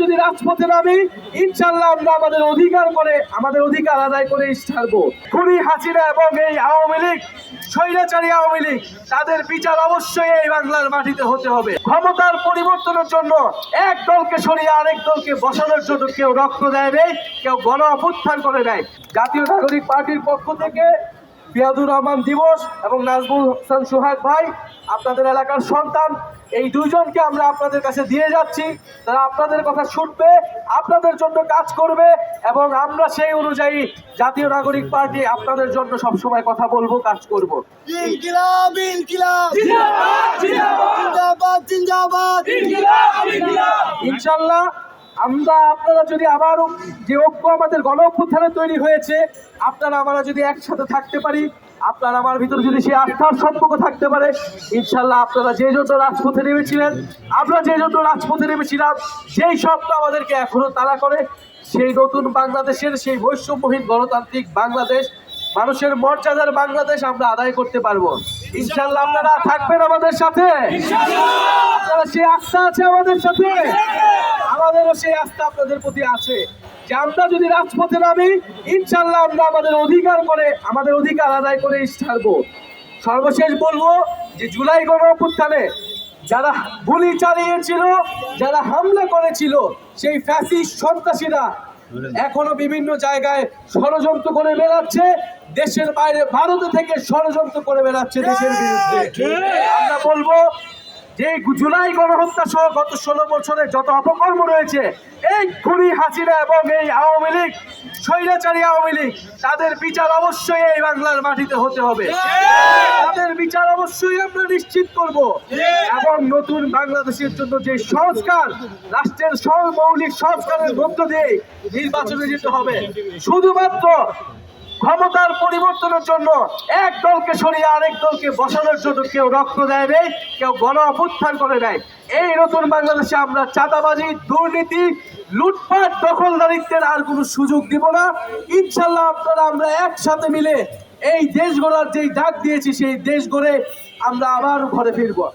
যদি রাজপথে নামি ইনশাল্লাহ আমরা আমাদের অধিকার করে, আমাদের অধিকার আদায় করে ছাড়বো। খুনি হাসিনা এবং এই আওয়ামী লীগ, স্বৈরাচারী আওয়ামী লীগ, তাদের বিচার অবশ্যই এই বাংলার মাটিতে হতে হবে। ক্ষমতার পরিবর্তনের জন্য এক দলকে সরিয়ে আরেক দলকে বসানোর জন্য কেউ রক্ত দেয় নেই, কেউ গণ অভ্যুত্থান করে নেয় জাতীয় নাগরিক পার্টির পক্ষ থেকে বিয়াদুর রহমান দিবস এবং নাজমুল হোসেন সোহাগ ভাই আপনাদের এলাকার সন্তান। এই দুইজনকে আমরা আপনাদের কাছে দিয়ে যাচ্ছি। তারা আপনাদের কথা শুনবে আপনাদের জন্য কাজ করবে এবং আমরা সেই অনুযায়ী জাতীয় নাগরিক পার্টি আপনাদের জন্য সবসময় কথা বলব কাজ করব। ইনশাল্লাহ আমরা, আপনারা যদি আবারও যে ঐক্য আমাদের গণ অভ্যুত্থানে তৈরি হয়েছে, আপনারা, আমরা যদি একসাথে থাকতে পারি, আপনার আমার ভিতরে যদি সেই আস্থার সম্পর্ক থাকতে পারে, ইনশাল্লাহ আপনারা যে জন্য রাজপথে নেমেছিলেন, আমরা যে জন্য রাজপথে নেমেছিলাম সেই স্বপ্ন আমাদেরকে এখনও তারা করে, সেই নতুন বাংলাদেশের সেই বৈষম্যহীন গণতান্ত্রিক বাংলাদেশ, মানুষের মর্যাদার বাংলাদেশ আমরা আদায় করতে পারব। ইনশাল্লাহ আপনারা থাকবেন আমাদের সাথে। আপনারা সেই আস্থা আছে আমাদের সাথে। আমাদেরও সেই আস্থা আপনাদের প্রতি আছে যে আমরা যদি রাজপথে নামি ইনশাল্লাহ আমরা আমাদের অধিকার করে, আমাদের অধিকার আদায় করে ছাড়বো। সর্বশেষ বলব যে জুলাই গণ অভ্যুত্থানে যারা গুলি চালিয়েছিল, যারা হামলা করেছিল, সেই ফ্যাসিস্ট সন্ত্রাসীরা এখনও বিভিন্ন জায়গায় ষড়যন্ত্র করে বেড়াচ্ছে, দেশের বাইরে, ভারতে থেকে ষড়যন্ত্র করে বেড়াচ্ছে দেশের বিরুদ্ধে। আমরা বলব যে জুলাই গণহত্যা সহ গত ষোলো বছরে যত অপকর্ম রয়েছে, এই খুনি হাসিনা এবং এই আওয়ামী লীগ, স্বৈরাচারী আওয়ামী লীগ, তাদের বিচার অবশ্যই এই বাংলার মাটিতে হতে হবে। তাদের বিচার অবশ্যই আমরা নিশ্চিত করব। এবং নতুন বাংলাদেশের জন্য যে সংস্কার, রাষ্ট্রের মৌলিক সংস্কারের মধ্য দিয়ে নির্বাচনে যেতে হবে। শুধুমাত্র ক্ষমতার পরিবর্তনের জন্য এক দলকে সরিয়ে আরেক দলকে বসানোর জন্য কেউ রক্ত দেয় নেই, কেউ গণ অভ্যুত্থান করে নেয় এই নতুন বাংলাদেশে আমরা চাঁদাবাজি, দুর্নীতি, লুটপাট, দখলদারিত্বের আর কোনো সুযোগ দিব না। ইনশাল্লাহ আপনারা আমরা একসাথে মিলে এই দেশ গড়ার যেই ডাক দিয়েছি, সেই দেশ গড়ে আমরা আবার ঘরে ফিরবো।